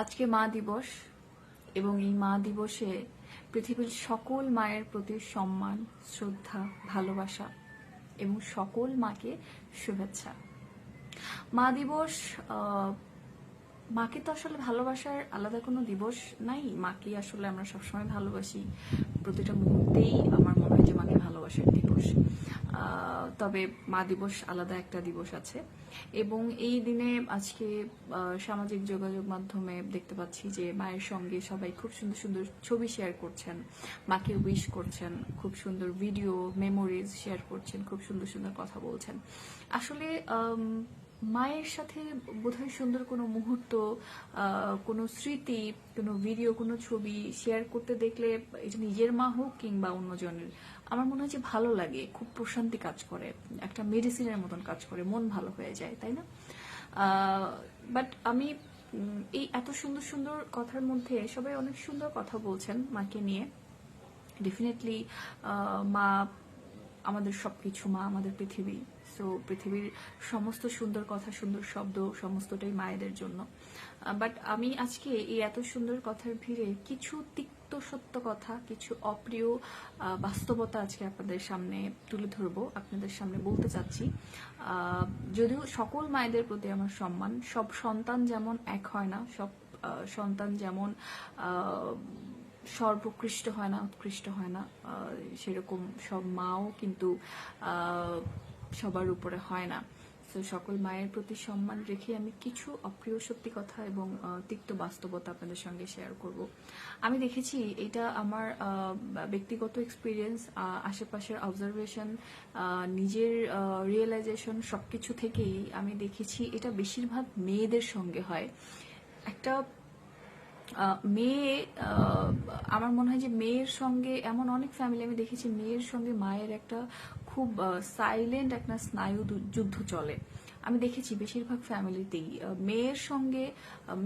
আজকে মা দিবস এবং এই মা দিবসে পৃথিবীর সকল মায়ের প্রতি সম্মান, শ্রদ্ধা, ভালোবাসা এবং সকল মাকে শুভেচ্ছা। মা দিবস মাকে তো আসলে ভালোবাসার আলাদা কোনো দিবস নাই। মাকে আসলে আমরা সবসময় ভালোবাসি। প্রতিটা মুহূর্তেই আমার মনে হয় যে মাকে ভালোবাসার তবে মা দিবস আলাদা একটা দিবস আছে। এবং এই দিনে আজকে সামাজিক যোগাযোগ মাধ্যমে দেখতে পাচ্ছি যে মায়ের সঙ্গে সবাই খুব সুন্দর সুন্দর ছবি শেয়ার করছেন। মাকে উইশ করছেন, খুব সুন্দর ভিডিও মেমোরিজ শেয়ার করছেন, খুব সুন্দর সুন্দর কথা বলছেন। আসলে মায়ের সাথে বোধহয় সুন্দর কোনো মুহূর্ত কোনো স্মৃতি, কোনো ভিডিও কোনো ছবি শেয়ার করতে দেখলে নিজের মা হোক কিংবা অন্যজনের, আমার মনে হয় যে ভালো লাগে, খুব প্রশান্তি কাজ করে, একটা মেডিসিনের মতন কাজ করে, মন ভালো হয়ে যায়, তাই না? বাট আমি এই এত সুন্দর সুন্দর কথার মধ্যে সবাই অনেক সুন্দর কথা বলছেন মাকে নিয়ে। ডেফিনেটলি মা, আমাদের সবকিছু, মা আমাদের পৃথিবী। সো পৃথিবীর সমস্ত সুন্দর কথা, সুন্দর শব্দ, সমস্তটাই মায়েদের জন্য। বাট আমি আজকে এই এত সুন্দর কথার ভিড়ে কিছু তিক্ত সত্য কথা, কিছু অপ্রিয় বাস্তবতা আজকে আপনাদের সামনে তুলে ধরবো, আপনাদের সামনে বলতে চাচ্ছি। যদিও সকল মায়েদের প্রতি আমার সম্মান, সব সন্তান যেমন এক হয় না, সব সন্তান যেমন সর্বোৎকৃষ্ট হয় না, উৎকৃষ্ট হয় না সেরকম সব মাও কিন্তু সবার উপরে হয় না। তো সকল মায়ের প্রতি সম্মান রেখে আমি কিছু অপ্রিয় সত্যি কথা এবং তিক্ত বাস্তবতা আপনাদের সঙ্গে শেয়ার করব। আমি দেখেছি এটা আমার ব্যক্তিগত এক্সপিরিয়েন্স আশেপাশের অবজারভেশন নিজের রিয়েলাইজেশন সবকিছু থেকেই আমি দেখেছি এটা বেশিরভাগ মেয়েদের সঙ্গে হয়। একটা মেয়ে আমার মনে হয় যে মেয়ের সঙ্গে এমন অনেক ফ্যামিলি আমি দেখেছি, মেয়ের সঙ্গে মায়ের একটা খুব সাইলেন্ট একটা স্নায়ু যুদ্ধ চলে। আমি দেখেছি বেশিরভাগ ফ্যামিলিতেই মেয়ের সঙ্গে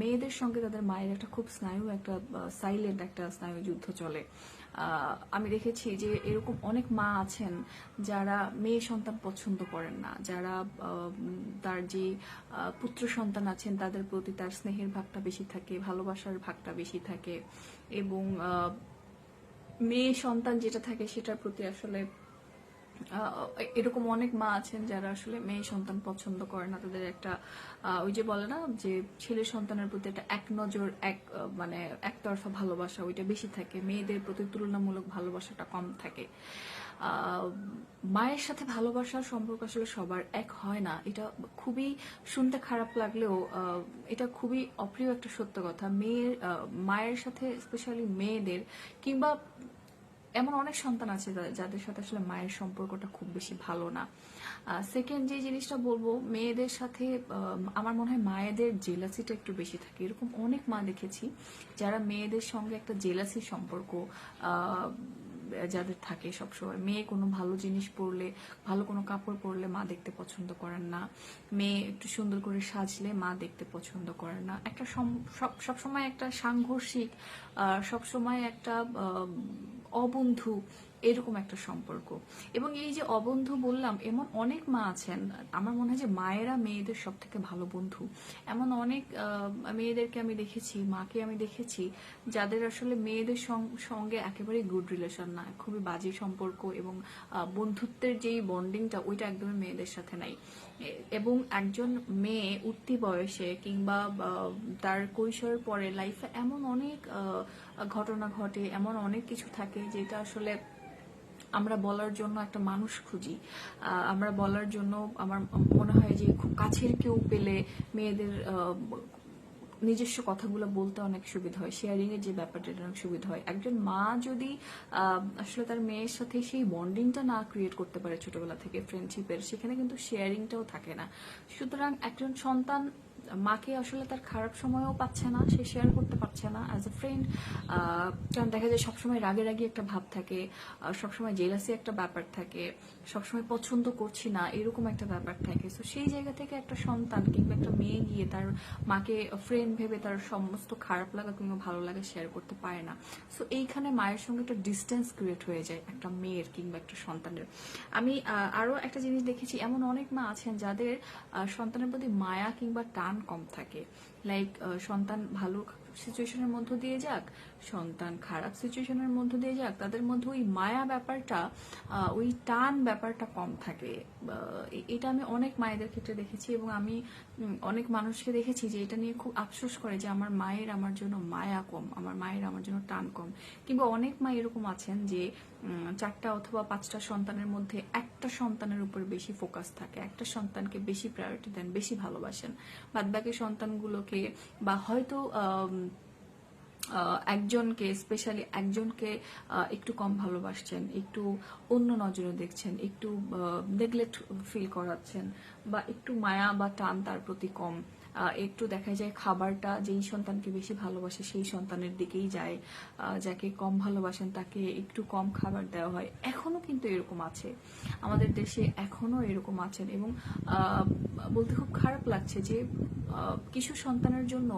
মেয়েদের সঙ্গে তাদের মায়ের একটা খুব স্নায়ু, একটা সাইলেন্ট একটা স্নায়ু যুদ্ধ চলে। আমি দেখেছি যে এরকম অনেক মা আছেন যারা মেয়ে সন্তান পছন্দ করেন না, যারা তার যে পুত্র সন্তান আছেন তাদের প্রতি তার স্নেহের ভাগটা বেশি থাকে, ভালোবাসার ভাগটা বেশি থাকে এবং মেয়ে সন্তান যেটা থাকে সেটার প্রতি আসলে এরকম অনেক মা আছেন যারা আসলে মেয়ে সন্তান পছন্দ করে না। তাদের একটা ওই যে বলে না, যে ছেলে সন্তানের প্রতি একটা এক নজর, এক মানে একতরফা ভালোবাসা ওইটা বেশি থাকে। মেয়েদের প্রতি তুলনামূলক ভালোবাসাটা কম থাকে। মায়ের সাথে ভালোবাসার সম্পর্ক আসলে সবার এক হয় না। এটা খুবই শুনতে খারাপ লাগলেও এটা খুবই অপ্রিয় একটা সত্য কথা। মেয়ের মায়ের সাথে, স্পেশালি মেয়েদের, কিংবা এমন অনেক সন্তান আছে যাদের সাথে আসলে মায়ের সম্পর্কটা খুব বেশি ভালো না। সেকেন্ড যে জিনিসটা বলব, মেয়েদের সাথে আমার মনে হয় মায়েদের জেলাসিটা একটু বেশি থাকে। এরকম অনেক মা দেখেছি যারা মেয়েদের সঙ্গে একটা জেলাসি সম্পর্ক যাদের থাকে সবসময়। মেয়ে কোনো ভালো জিনিস পরলে, ভালো কোনো কাপড় পরলে মা দেখতে পছন্দ করেন না। মেয়ে একটু সুন্দর করে সাজলে মা দেখতে পছন্দ করেন না। একটা সব- সবসময় একটা সাংঘর্ষিক সবসময় একটা অবন্ধু এরকম একটা সম্পর্ক। এবং এই যে অবন্ধু বললাম, এমন অনেক মা আছেন, আমার মনে হয় যে মায়েরা মেয়েদের সব থেকে ভালো বন্ধু। এমন অনেক মেয়েদেরকে আমি দেখেছি, মাকে আমি দেখেছি, যাদের আসলে মেয়েদের সঙ্গে একেবারে গুড রিলেশন না, খুবই বাজে সম্পর্ক এবং বন্ধুত্বের যেই বন্ডিংটা ওইটা একদমই মেয়েদের সাথে নাই। এবং একজন মেয়ে উঠতি বয়সে কিংবা তার কৈশোরের পরে লাইফে এমন অনেক ঘটনা ঘটে, এমন অনেক কিছু থাকে যেটা আসলে আমরা বলার জন্য একটা মানুষ খুঁজি। আমরা বলার জন্য আমার মনে হয় যে খুব কাছের কেউ পেলে মেয়েদের নিজস্ব কথাগুলো বলতে অনেক সুবিধা হয় শেয়ারিং এর যে ব্যাপারটা অনেক সুবিধা হয়। একজন মা যদি আসলে তার মেয়ের সাথে সেই বন্ডিংটা না ক্রিয়েট করতে পারে ছোটবেলা থেকে ফ্রেন্ডশিপের সেখানে কিন্তু শেয়ারিংটাও থাকে না। সুতরাং একজন সন্তান মাকে আসলে তার খারাপ সময়ও পাচ্ছে না সে শেয়ার করতে পারছে না। অ্যাজ এ ফ্রেন্ড কারণ দেখা যায় সবসময় রাগে রাগি একটা ভাব থাকে সবসময় জেলাসি একটা ব্যাপার থাকে সবসময় পছন্দ করছি না এরকম একটা ব্যাপার থাকে। তো সেই জায়গা থেকে একটা সন্তান কিংবা একটা মেয়ে গিয়ে তার মাকে ফ্রেন্ড ভেবে তার সমস্ত খারাপ লাগা কিংবা ভালো লাগা শেয়ার করতে পারে না। সো এইখানে মায়ের সঙ্গে একটা ডিস্টেন্স ক্রিয়েট হয়ে যায় একটা মেয়ের কিংবা একটা সন্তানের। আমি আহ, আরও একটা জিনিস দেখেছি এমন অনেক মা আছেন যাদের সন্তানের প্রতি মায়া কিংবা টান কম থাকে। লাইক সন্তান ভালো সিচুয়েশনের মধ্য দিয়ে যাক সন্তান খারাপ সিচুয়েশনের মধ্যে দিয়ে যাক, তাদের মধ্যে ওই মায়া ব্যাপারটা ওই টান ব্যাপারটা কম থাকে। এটা আমি অনেক মায়েদের ক্ষেত্রে দেখেছি এবং আমি অনেক মানুষকে দেখেছি যে এটা নিয়ে খুব আফসোস করে যে আমার মায়ের আমার জন্য মায়া কম, আমার মায়ের আমার জন্য টান কম। কিংবা অনেক মা এরকম আছেন যে চারটা অথবা পাঁচটা সন্তানের মধ্যে একটা সন্তানের উপর বেশি ফোকাস থাকে, একটা সন্তানকে বেশি প্রায়োরিটি দেন, বেশি ভালোবাসেন। বাদ বাকি সন্তানগুলোকে বা হয়তো একজনকে স্পেশালি একজনকে একটু কম ভালোবাসছেন, একটু অন্য নজরে দেখছেন, একটু নেগলেক্ট ফিল করাচ্ছেন, বা একটু মায়া বা টান তার প্রতি কম। একটু দেখা যায় খাবারটা যেই সন্তানকে বেশি ভালোবাসে সেই সন্তানের দিকেই যায় যাকে কম ভালোবাসেন তাকে একটু কম খাবার দেওয়া হয়। এখনও কিন্তু এরকম আছে। আমাদের দেশে এখনও এরকম আছেন এবং বলতে খুব খারাপ লাগছে যে কিছু সন্তানের জন্য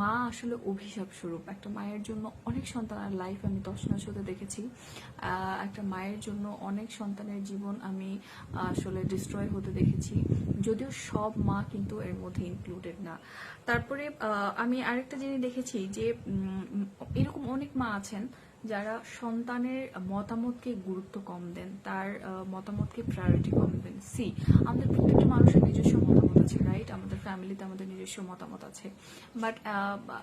মা আসলে অভিশাপ স্বরূপ। একটা মায়ের জন্য অনেক সন্তানের লাইফ আমি তছনছ হতে দেখেছি একটা মায়ের জন্য অনেক সন্তানের জীবন আমি আসলে ডিস্ট্রয় হতে দেখেছি। যদিও সব মা কিন্তু এর মধ্যে ইনক্লুডেড না। তারপরে আমি আরেকটা জিনিস দেখেছি যে এরকম অনেক মা আছেন যারা সন্তানের মতামতকে গুরুত্ব কম দেন, তার মতামতকে প্রায়োরিটি কম দেন। সি আমাদের প্রত্যেকটা মানুষের নিজস্ব মতামত আছে রাইট আমাদের ফ্যামিলিতে আমাদের নিজস্ব মতামত আছে। বাট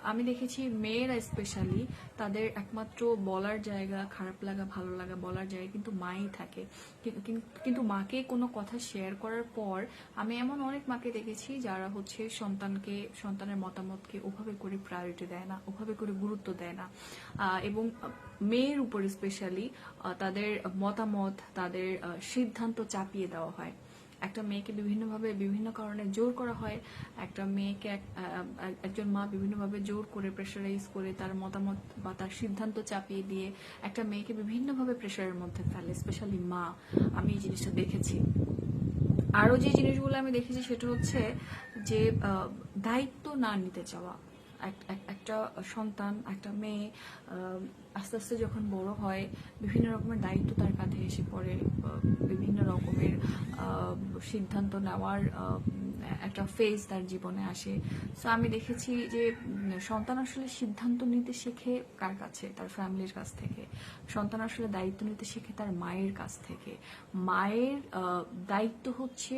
আমি দেখেছি মেয়েরা স্পেশালি তাদের একমাত্র বলার জায়গা, খারাপ লাগা, ভালো লাগা বলার জায়গা কিন্তু মাই থাকে। কিন- কিন্তু মাকে কোনো কথা শেয়ার করার পর আমি এমন অনেক মাকে দেখেছি যারা হচ্ছে সন্তানকে, সন্তানের মতামতকে ওভাবে করে প্রায়োরিটি দেয় না, ওভাবে করে গুরুত্ব দেয় না। এবং মেয়ের উপর স্পেশালি তাদের মতামত, তাদের সিদ্ধান্ত চাপিয়ে দেওয়া হয়। একটা মেয়েকে বিভিন্নভাবে, বিভিন্ন কারণে জোর করা হয়। একটা মেয়েকে একজন মা বিভিন্নভাবে জোর করে প্রেশারাইজ করে তার মতামত বা তার সিদ্ধান্ত চাপিয়ে দিয়ে একটা মেয়েকে বিভিন্নভাবে প্রেশারের মধ্যে ফেলে স্পেশালি মা। আমি এই জিনিসটা দেখেছি। আরও যে জিনিসগুলো আমি দেখেছি সেটা হচ্ছে যে দায়িত্ব না নিতে চাওয়া। এক- এক- একটা সন্তান, একটা মেয়ে আস্তে আস্তে যখন বড় হয়, বিভিন্ন রকমের দায়িত্ব তার কাঁধে এসে পড়ে বিভিন্ন রকমের সিদ্ধান্ত নেওয়ার একটা ফেজ তার জীবনে আসে। সো আমি দেখেছি যে সন্তান আসলে সিদ্ধান্ত নিতে শেখে কার কাছে? তার ফ্যামিলির কাছ থেকে। সন্তান আসলে দায়িত্ব নিতে শেখে তার মায়ের কাছ থেকে। মায়ের দায়িত্ব হচ্ছে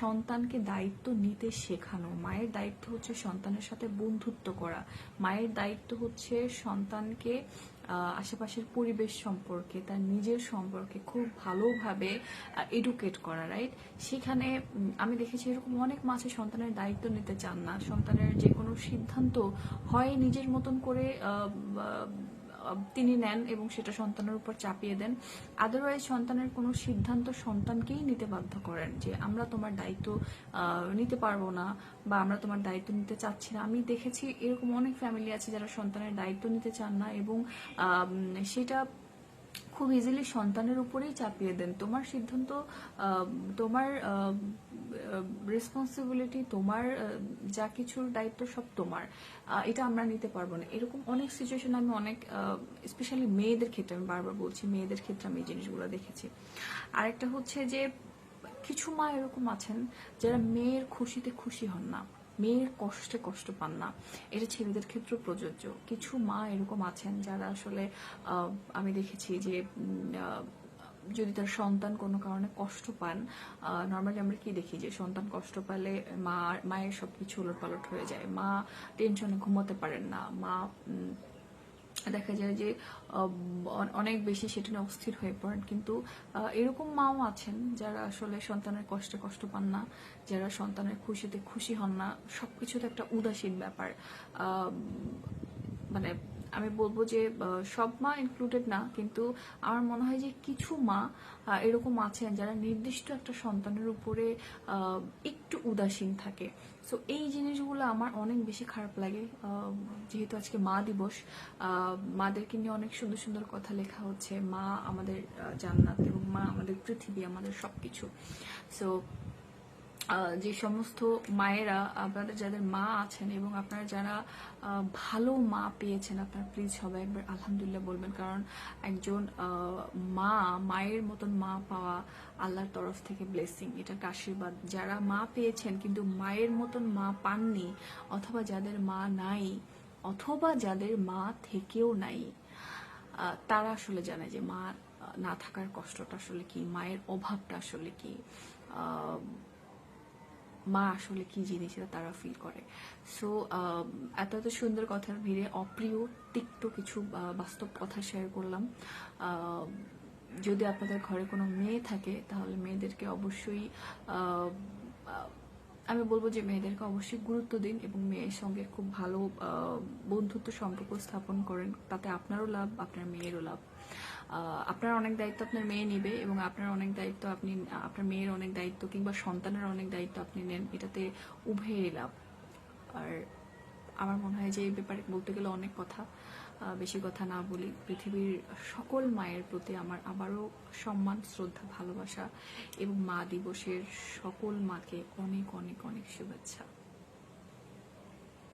সন্তানকে দায়িত্ব নিতে শেখানো। মায়ের দায়িত্ব হচ্ছে সন্তানের সাথে বন্ধুত্ব করা। মায়ের দায়িত্ব হচ্ছে সন্তানকে আশেপাশের পরিবেশ সম্পর্কে, তার নিজের সম্পর্কে খুব ভালোভাবে এডুকেট করা রাইট সেখানে আমি দেখেছি এরকম অনেক মাছে সন্তানের দায়িত্ব নিতে চান না। সন্তানের যে কোনো সিদ্ধান্ত হয় নিজের মতন করে তিনি নেন এবং সেটা সন্তানের উপর চাপিয়ে দেন। আদারওয়াইজ সন্তানের কোনো সিদ্ধান্ত সন্তানকেই নিতে বাধ্য করেন যে, আমরা তোমার দায়িত্ব নিতে পারব না বা আমরা তোমার দায়িত্ব নিতে চাচ্ছি না। আমি দেখেছি এরকম অনেক ফ্যামিলি আছে যারা সন্তানের দায়িত্ব নিতে চান না এবং সেটা খুব ইজিলি সন্তানের উপরেই চাপিয়ে দেন। তোমার সিদ্ধান্ত তোমার রেসপন্সিবিলিটি তোমার যা কিছুর দায়িত্ব সব তোমার। এটা আমরা নিতে পারব না। এরকম অনেক সিচুয়েশন আমি অনেক স্পেশালি মেয়েদের ক্ষেত্রে আমি বারবার বলছি, মেয়েদের ক্ষেত্রে আমি এই জিনিসগুলো দেখেছি। আরেকটা হচ্ছে যে, কিছু মা এরকম আছেন যারা মেয়ের খুশিতে খুশি হন না। মেয়ের কষ্টে কষ্ট পান না। এটা ছেলেদের ক্ষেত্রেও প্রযোজ্য। কিছু মা এরকম আছেন যারা আসলে আমি দেখেছি যে যদি তার সন্তান কোনো কারণে কষ্ট পান নর্মালি আমরা কি দেখি যে, সন্তান কষ্ট পালে মা, মায়ের সবকিছু উলটপালট হয়ে যায়। মা টেনশনে ঘুমাতে পারেন না। মা দেখা যায় যে অনেক বেশি সেটা নিয়ে অস্থির হয়ে পড়েন। কিন্তু এরকম মাও আছেন যারা আসলে সন্তানের কষ্টে কষ্ট পান না, যারা সন্তানের খুশিতে খুশি হন না। সবকিছুতে একটা উদাসীন ব্যাপার। মানে আমি বলব যে সব মা ইনক্লুডেড না, কিন্তু আমার মনে হয় যে কিছু মা এরকম আছেন যারা নির্দিষ্ট একটা সন্তানের উপরে একটু উদাসীন থাকে। সো এই জিনিসগুলো আমার অনেক বেশি খারাপ লাগে। যেহেতু আজকে মা দিবস মাদেরকে নিয়ে অনেক সুন্দর সুন্দর কথা লেখা হচ্ছে। মা আমাদের জান্নাত এবং মা আমাদের পৃথিবী, আমাদের সবকিছু। সো যে সমস্ত মায়েরা, আপনাদের যাদের মা আছেন এবং আপনারা যারা ভালো মা পেয়েছেন, আপনারা প্লিজ সবাই একবার আলহামদুলিল্লাহ বলবেন। কারণ একজন মা, মায়ের মতন মা পাওয়া আল্লাহর তরফ থেকে ব্লেসিং এটা একটা আশীর্বাদ। যারা মা পেয়েছেন কিন্তু মায়ের মতন মা পাননি, অথবা যাদের মা নাই, অথবা যাদের মা থেকেও নাই তারা আসলে জানে যে মা না থাকার কষ্টটা আসলে কি, মায়ের অভাবটা আসলে কি। মা আসলে কি জিনিস এটা তারা ফিল করে। সো এত এত সুন্দর কথার ভিড়ে অপ্রিয় তিক্ত কিছু বাস্তব কথা শেয়ার করলাম। যদি আপনাদের ঘরে কোনো মেয়ে থাকে, তাহলে মেয়েদেরকে অবশ্যই আমি বলব যে মেয়েদেরকে অবশ্যই গুরুত্ব দিন এবং মেয়ের সঙ্গে খুব ভালো বন্ধুত্ব সম্পর্ক স্থাপন করেন। তাতে আপনারও লাভ, আপনার মেয়েরও লাভ। আপনার অনেক দায়িত্ব আপনার মেয়ে নেবে এবং আপনার অনেক দায়িত্ব আপনি, আপনার মেয়ের অনেক দায়িত্ব কিংবা সন্তানের অনেক দায়িত্ব আপনি নেন, এটাতে উভয়েরই লাভ। আর আমার মনে হয় যে এই ব্যাপারে বলতে গেলে অনেক কথা বেশি কথা না বলি। পৃথিবীর সকল মায়ের প্রতি আমার আবারও সম্মান, শ্রদ্ধা, ভালোবাসা এবং মা দিবসের সকল মাকে অনেক অনেক অনেক শুভেচ্ছা।